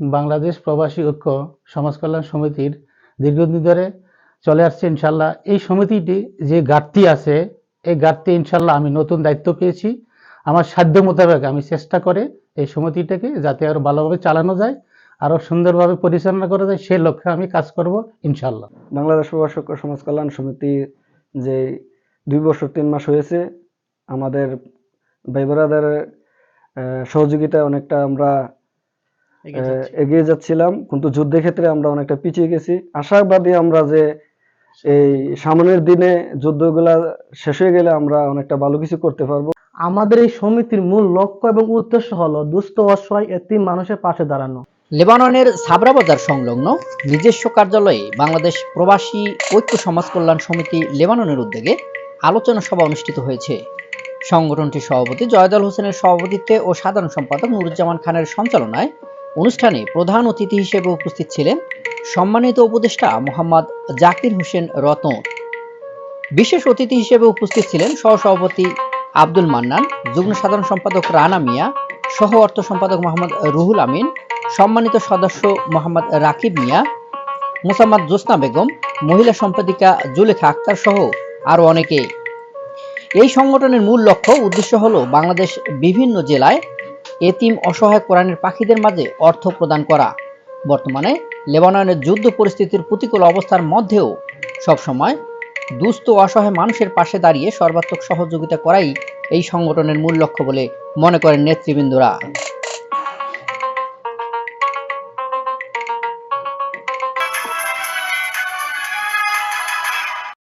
বাংলাদেশ প্রবাসী ঐক্য সমাজ কল্যাণ সমিতির দীর্ঘদিন ধরে চলে আসছে ইনশাল্লাহ এই সমিতিটি যে ঘাটতি আছে এই ঘাটতি ইনশাল্লাহ আমি নতুন দায়িত্ব পেয়েছি। আমার সাধ্য মোতাবেক আমি চেষ্টা করে এই সমিতিটাকে যাতে আরও ভালোভাবে চালানো যায় আরও সুন্দরভাবে পরিচালনা করা যায় সেই লক্ষ্যে আমি কাজ করব ইনশাল্লাহ বাংলাদেশ প্রবাসী ঐক্য সমাজ কল্যাণ সমিতি যে দুই বছর তিন মাস হয়েছে আমাদের ভাই ব্রাদারের আহ, সহযোগিতায় অনেকটা আমরা এগিয়ে যাচ্ছিলাম কিন্তু যুদ্ধের ক্ষেত্রে আমরা অনেকটা পিছিয়ে গেছি। আশাবাদী আমরা যে এই সামনের দিনে যুদ্ধগুলা শেষ হয়ে গেলে আমরা অনেকটা ভালো কিছু করতে পারব। আমাদের এই সমিতির মূল লক্ষ্য এবং উদ্দেশ্য হলো দুস্থ অসহায় এতিম মানুষের পাশে দাঁড়ানো। লেবাননের সাবরা বাজার সংলগ্ন নিজস্ব কার্যালয়ে বাংলাদেশ প্রবাসী ঐক্য সমাজ কল্যাণ সমিতি লেবাননের উদ্যোগে আলোচনা সভা অনুষ্ঠিত হয়েছে। সংগঠনটির সভাপতি জয়দল হোসেনের সভাপতিত্বে ও সাধারণ সম্পাদক নুরুজ্জামান খানের সঞ্চালনায় অনুষ্ঠানে প্রধান অতিথি হিসেবে উপস্থিত ছিলেন সম্মানিত উপদেষ্টা মোহাম্মদ জাকির হোসেন রতন। বিশেষ অতিথি হিসেবে উপস্থিত ছিলেন সহসভাপতি আব্দুল মান্নান, যুগ্ম সাধারণ সম্পাদক রানা মিয়া, সহ অর্থ সম্পাদক মোহাম্মদ রুহুল আমিন, সম্মানিত সদস্য মোহাম্মদ রাকিব মিয়া, মোসাম্মদ জোসনা বেগম, মহিলা সম্পাদিকা জুলেখা আক্তার সহ আরও অনেকে এই সংগঠনের মূল লক্ষ্য, উদ্দেশ্য হলো বাংলাদেশ বিভিন্ন জেলায় এতিম অসহায় কোরআনের পাখিদের মাঝে অর্থ প্রদান করা। বর্তমানে লেবাননের যুদ্ধ পরিস্থিতির প্রতিকূল অবস্থার মধ্যেও সবসময় দুস্থ অসহায় মানুষের পাশে দাঁড়িয়ে সর্বাত্মক সহযোগিতা করাই এই সংগঠনের মূল লক্ষ্য বলে মনে করেন নেতৃবৃন্দরা।